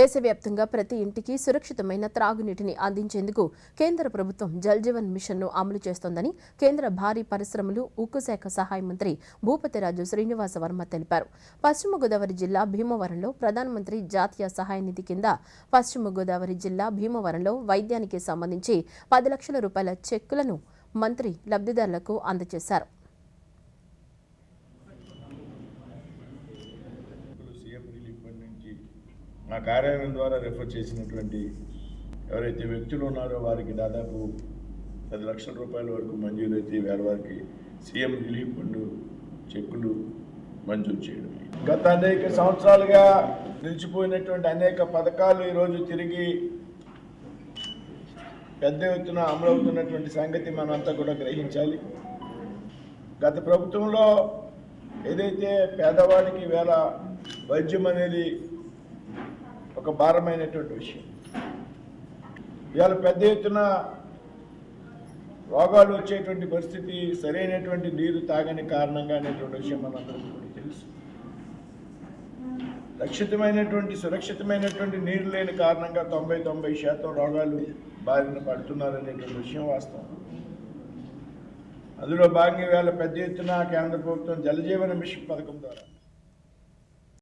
దేశవ్యాప్తంగా ప్రతి ఇంటికి సురక్షితమైన త్రాగునీటిని అందించేందుకు కేంద్ర ప్రభుత్వం జల్ జీవన్ మిషన్ను అమలు చేస్తోందని కేంద్ర భారీ పరిశ్రమలు ఉక్కు శాఖ సహాయ మంత్రి భూపతిరాజు శ్రీనివాస వర్మ తెలిపారు. పశ్చిమ గోదావరి జిల్లా భీమవరంలో ప్రధానమంత్రి జాతీయ సహాయ నిధి కింద పశ్చిమ గోదావరి జిల్లా భీమవరంలో వైద్యానికి సంబంధించి పది లక్షల రూపాయల చెక్కులను మంత్రి లబ్ధిదారులకు అందజేశారు. నా మా కార్యాలయం ద్వారా రిఫర్ చేసినటువంటి ఎవరైతే వ్యక్తులు ఉన్నారో వారికి దాదాపు పది లక్షల రూపాయల వరకు మంజూరు అయితే వారికి సీఎం రిలీఫ్ ఫండ్ చెక్కులు మంజూరు చేయడం. గత అనేక సంవత్సరాలుగా నిలిచిపోయినటువంటి అనేక పథకాలు ఈరోజు తిరిగి పెద్ద ఎత్తున అమలవుతున్నటువంటి సంగతి మనంతా కూడా గ్రహించాలి. గత ప్రభుత్వంలో ఏదైతే పేదవాడికి వేళ వైద్యం అనేది ఒక భారమైనటువంటి విషయం. ఇవాళ పెద్ద ఎత్తున రోగాలు వచ్చేటువంటి పరిస్థితి సరైనటువంటి నీరు తాగని కారణంగా అనేటువంటి విషయం మనందరికీ కూడా తెలుసు. రక్షితమైనటువంటి సురక్షితమైనటువంటి నీరు లేని కారణంగా తొంభై తొంభై శాతం రోగాలు బారిన పడుతున్నారనేటువంటి విషయం వాస్తవం. అందులో భాగంగా వేళ పెద్ద ఎత్తున కేంద్ర ప్రభుత్వం జలజీవన మిషన్ పథకం ద్వారా